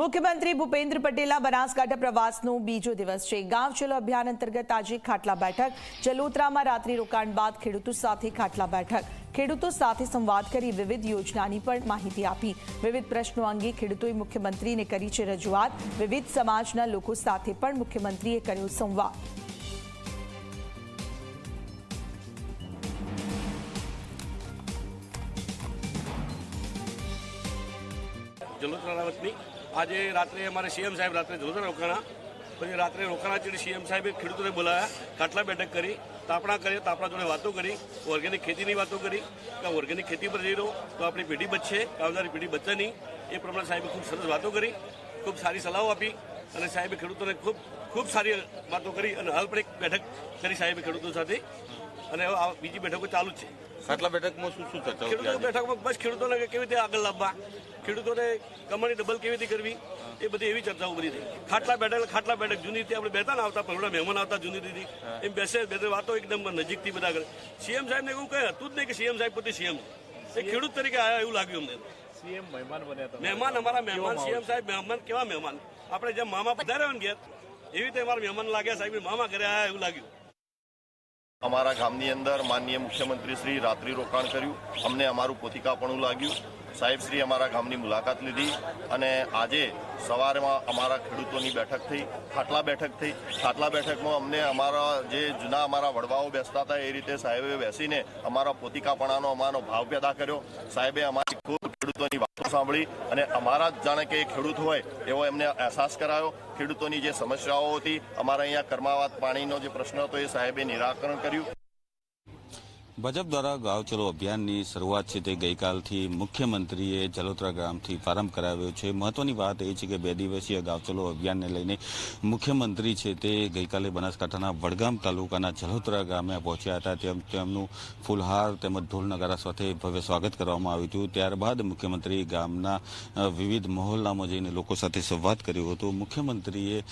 મુખ્યમંત્રી ભૂપેન્દ્ર પટેલના બનાસકાંઠા પ્રવાસનો બીજો દિવસ છે. ગાંવ ચલો અભિયાન અંતર્ગત આજે ખાટલા બેઠક. જલોત્રામાં રાત્રિ રોકાણ બાદ ખેડૂતો સાથે ખાટલા બેઠક. ખેડૂતો સાથે સંવાદ કરી વિવિધ યોજનાની પણ માહિતી આપી. વિવિધ પ્રશ્નો અંગે ખેડૂતોએ મુખ્યમંત્રીને કરી છે રજૂઆત. વિવિધ સમાજના લોકો સાથે પણ મુખ્યમંત્રીએ કર્યો સંવાદ. જલોત્રા વતની આજે રાત્રે અમારે સીએમ સાહેબ રાત્રે જલોત્રા રોકાણા? પછી રાત્રે રોકાણા ચડી સીએમ સાહેબે ખેડૂતોને બોલાવ્યા ખાટલા બેઠક કરી, તાપણા કરી તાપણા જોડે વાતો કરી ઓર્ગેનિક ખેતીની વાતો કરી, કે ઓર્ગેનિક ખેતી પર જઈ રહો તો આપણી પેઢી બચશે, આવનારી પેઢી બચશે નહીં. એ પ્રમાણે સાહેબે ખૂબ સરસ વાતો કરી, ખૂબ સારી સલાહો આપી. અને સાહેબે ખેડૂતોને ખૂબ ખૂબ સારી વાતો કરી અને હાલ પણ એક બેઠક કરી સાહેબે ખેડૂતો સાથે. અને હવે આ બીજી બેઠકો ચાલુ જ છે. આટલા બેઠકમાં શું શું થાય ખેડૂતો બેઠકમાં બસ ખેડૂતોને કેવી રીતે આગળ લાવવા? ખેડૂતોને કમાણી ડબલ કેવી રીતે કરવી? એ બધી એવી ચર્ચાઓ બધી થઈ. ખાટલા બેઠક ખાટલા બેઠક. જૂની રીતે આપણે બેતા ને આવતા પરોડા મહેમાન આવતા જૂની રીતે. એમ બેસે બે વાતો એકદમ નજીકથી બધા કરે. સીએમ સાહેબને એવું કહે હતું જ નહીં કે સીએમ સાહેબ પોતે સીએમ. એ ખેડૂત તરીકે આવ્યા એવું લાગ્યું અમને. સીએમ મહેમાન બન્યા મહેમાન અમારા મહેમાન સીએમ સાહેબ મહેમાન કેવા મહેમાન? આપણે જેમ મામા પધાર્યા ઘેર, એવી રીતે અમારા મહેમાન લાગ્યા સાહેબ મામા ઘરે આવ્યા એવું લાગ્યું. અમારા ગામની અંદર માનનીય મુખ્યમંત્રી શ્રી રાત્રિ રોકાણ કર્યું. અમને અમારું પોતિકાપણું લાગ્યું. સાહેબ શ્રી અમારા ગામની મુલાકાત લીધી અને આજે સવારમાં અમારા ખેડૂતોની બેઠક થઈ, ખાટલા બેઠક થઈ. ખાટલા બેઠકમાં અમને અમારા જે જૂના અમારા વડવાઓ બેસતા હતા, એ રીતે સાહેબે બેસીને અમારા પોતિકાપણાનો અમારો ભાવ પેદા કર્યો. સાહેબે અમારી ખેડૂતોની વાતો સાંભળી અને અમારા જાણે કે ખેડૂત હોય એવો એમને અહેસાસ કરાયો. ખેડૂતોની જે સમસ્યાઓ હતી, અમારા અહીંયા કર્માવાત પાણીનો જે પ્રશ્ન હતો એ સાહેબે નિરાકરણ કર્યું. ભાજપ દ્વારા ગાંવ ચલો અભિયાનની શરૂઆત છે તે ગઈકાલથી મુખ્યમંત્રીએ જલોત્રા ગામથી પ્રારંભ કરાવ્યો છે. મહત્વની વાત એ છે કે બે દિવસીય ગાંવ ચલો અભિયાનને લઈને મુખ્યમંત્રી છે તે ગઈકાલે બનાસકાંઠાના વડગામ તાલુકાના જલોત્રા ગામે પહોંચ્યા હતા. તેમ તેમનું ફૂલહાર તેમજ ઢોલ નગારા સાથે ભવ્ય સ્વાગત કરવામાં આવ્યું હતું. ત્યારબાદ મુખ્યમંત્રી ગામના વિવિધ મહોલ્લામાં જઈને લોકો સાથે સંવાદ કર્યો હતો. મુખ્યમંત્રીએ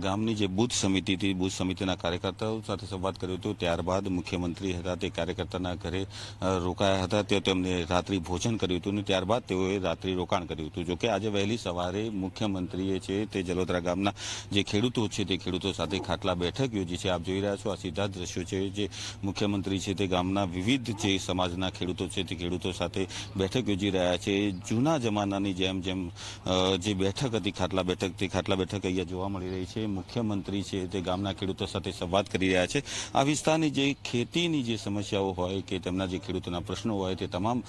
ગામની જે બુથ સમિતિ હતી, બુથ સમિતિના કાર્યકર્તાઓ સાથે સંવાદ કર્યો હતો. ત્યારબાદ મુખ્યમંત્રી હતા તે કાર્યકર્તાના ઘરે રોકાયા હતા. તે તેમને રાત્રિ ભોજન કર્યું હતું અને ત્યારબાદ તેઓએ રાત્રિ રોકાણ કર્યું હતું. જોકે આજે વહેલી સવારે મુખ્યમંત્રીએ છે તે જલોદરા ગામના જે ખેડૂતો છે તે ખેડૂતો સાથે ખાટલા બેઠક યોજી છે. આપ જોઈ રહ્યા છો આ સીધા દ્રશ્યો છે જે મુખ્યમંત્રી છે તે ગામના વિવિધ જે સમાજના ખેડૂતો છે તે ખેડૂતો સાથે બેઠક યોજી રહ્યા છે. જૂના જમાનાની જેમ જેમ જે બેઠક હતી, ખાટલા બેઠક તે ખાટલા બેઠક અહીંયા જોવા મળી રહી છે. મુખ્યમંત્રી છે તે ગામના ખેડૂતો સાથે સંવાદ કરી રહ્યા છે. આ વિસ્તારની જે ખેતીની જે સમસ્યાઓ હોય કે તેમના જે ખેડૂતોના પ્રશ્નો હોય તે તમામ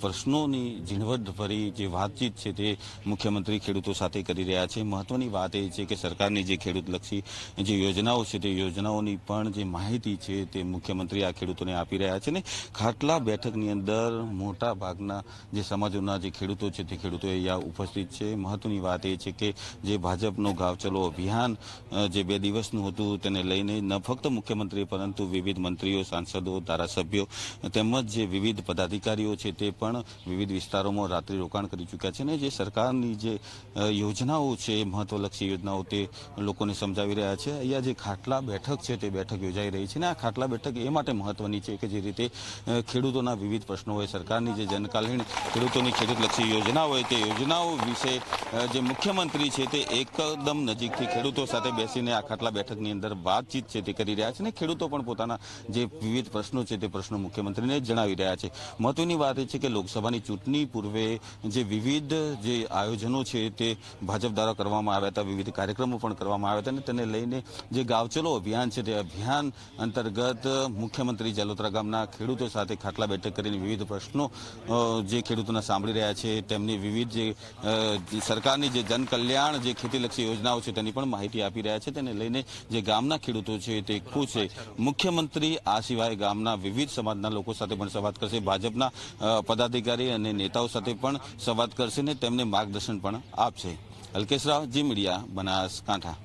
પ્રશ્નોની ઝીણવટભરી જે વાતચીત છે તે મુખ્યમંત્રી ખેડૂતો સાથે કરી રહ્યા છે. મહત્વની વાત એ છે કે સરકારની જે ખેડૂતલક્ષી જે યોજનાઓ છે તે યોજનાઓની પણ જે માહિતી છે તે મુખ્યમંત્રી આ ખેડૂતોને આપી રહ્યા છે ને ખાટલા બેઠકની અંદર મોટા ભાગના જે સમાજોના જે ખેડૂતો છે તે ખેડૂતો અહીંયા ઉપસ્થિત છે. મહત્વની વાત એ છે કે જે ભાજપનો ગાવચલો અભિયાન જે બે દિવસનું હતું તેને લઈને ન ફક્ત મુખ્યમંત્રી પરંતુ વિવિધ મંત્રીઓ, સાંસદો, ધારાસભ્યો તેમજ જે વિવિધ પદાધિકારીઓ છે તે પણ વિવિધ વિસ્તારોમાં રાત્રિ રોકાણ કરી ચૂક્યા છે અને જે સરકારની જે યોજનાઓ છે મહત્વલક્ષી યોજનાઓ તે લોકોને સમજાવી રહ્યા છે. અહીંયા જે ખાટલા બેઠક છે તે બેઠક યોજાઈ રહી છે અને આ ખાટલા બેઠક એ માટે મહત્વની છે કે જે રીતે ખેડૂતોના વિવિધ પ્રશ્નો હોય, સરકારની જે જનકાલીન ખેડૂતોની ખેડૂતલક્ષી યોજના હોય, તે યોજનાઓ વિશે જે મુખ્યમંત્રી છે તે એકદમ નજીકથી ખેડૂતો સાથે બેસીને આ ખાટલા બેઠકની અંદર વાતચીત છે તે કરી રહ્યા છે ને ખેડૂતો પણ પોતાના જે વિવિધ પ્રશ્નો છે તે પ્રશ્નો મુખ્યમંત્રીને જણાવી રહ્યા છે. મહત્વની વાત એ છે કે લોકસભાની ચૂંટણી પૂર્વે જે વિવિધ જે આયોજનો છે તે ભાજપ દ્વારા કરવામાં આવ્યા હતા, વિવિધ કાર્યક્રમો પણ કરવામાં આવ્યા હતા અને તેને લઈને જે ગાવચલો અભિયાન છે તે અભિયાન અંતર્ગત મુખ્યમંત્રી જલોત્રા ગામના ખેડૂતો સાથે ખાટલા બેઠક કરીને વિવિધ પ્રશ્નો જે ખેડૂતોના સાંભળી રહ્યા છે, તેમની વિવિધ જે સરકારની જે જનકલ્યાણ, જે ખેતીલક્ષી યોજનાઓ છે તેની પણ માહિતી આપી રહ્યા છે. તેને લઈને જે ગામના ખેડૂતો છે તે ખુશ છે. મુખ્યમંત્રી આ સિવાય ગામના વિવિધ સમાજના લોકો સાથે પણ સંવાદ કરશે. ભાજપના પદાધિકારી અને નેતાઓ સાથે પણ સંવાદ કરશે ને તેમને માર્ગદર્શન પણ આપશે. Alkesh Rao, Zee Media, Banaskantha.